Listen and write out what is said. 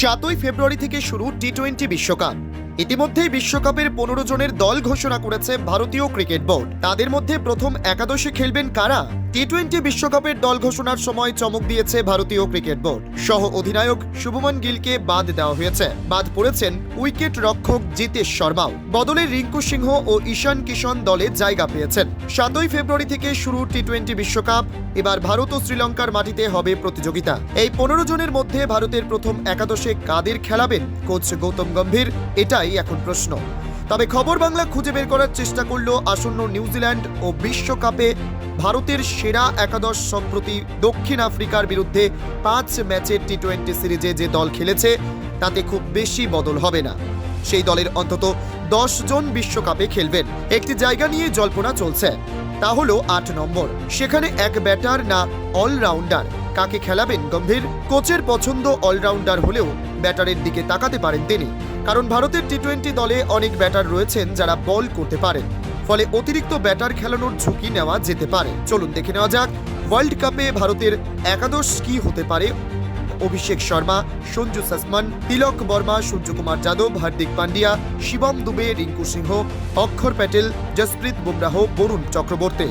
সাতই ফেব্রুয়ারি থেকে শুরু টি টোয়েন্টি বিশ্বকাপ। ইতিমধ্যেই বিশ্বকাপের পনেরো জনের দল ঘোষণা করেছে ভারতীয় ক্রিকেট বোর্ড। তাদের মধ্যে প্রথম একাদশে খেলবেন কারা? টি টোয়েন্টি বিশ্বকাপের দল ঘোষণার সময় চমক দিয়েছে ভারতীয় ক্রিকেট বোর্ড। সহ অধিনায়ক শুভমন গিলকে বাদ দেওয়া হয়েছে। বাদ পড়েছেন উইকেট রক্ষক জিতেশ শর্মাও। বদলে রিঙ্কু সিংহ ও ঈশান কিষণ দলে জায়গা পেয়েছেন। সাতই ফেব্রুয়ারি থেকে শুরু টি টোয়েন্টি বিশ্বকাপ। এবার ভারত ও শ্রীলঙ্কার মাটিতে হবে প্রতিযোগিতা। এই পনেরো জনের মধ্যে ভারতের প্রথম একাদশে কাদের খেলাবেন? কোচ গৌতম গম্ভীর। এটাই এখন প্রশ্ন। তবে খবর বাংলা খুঁজে বের করার চেষ্টা করল আসন্ন নিউজিল্যান্ড ও বিশ্বকাপে ভারতের সেরা একাদশ সম্প্রতি দক্ষিণ আফ্রিকার বিরুদ্ধে পাঁচ ম্যাচের টি টোয়েন্টি সিরিজে যে দল খেলেছে, তাতে খুব বেশি বদল হবে না। সেই দলের অন্তত দশ জন বিশ্বকাপে খেলবেন। একটি জায়গা নিয়ে জল্পনা চলছে। তা হলো আট নম্বর। সেখানে এক ব্যাটার না অলরাউন্ডার? কাকে খেলাবেন গম্ভীর? কোচের পছন্দ অলরাউন্ডার হলেও ব্যাটারের দিকে তাকাতে পারেন তিনি। কারণ ভারতের টি টোয়েন্টি দলে অনেক ব্যাটার রয়েছেন যারা বল করতে পারেন। ফলে অতিরিক্ত ব্যাটার খেলানোর ঝুঁকি নেওয়া যেতে পারে। চলুন দেখে নেওয়া যাক, ওয়ার্ল্ড কাপে ভারতের একাদশ কি হতে পারে? অভিষেক শর্মা, সঞ্জু সাসমান, তিলক বর্মা, সূর্যকুমার যাদব, হার্দিক পান্ডিয়া, শিবম দুবে, রিঙ্কু সিংহ, অক্ষর প্যাটেল, জসপ্রীত বুমরাহ, বরুণ চক্রবর্তী।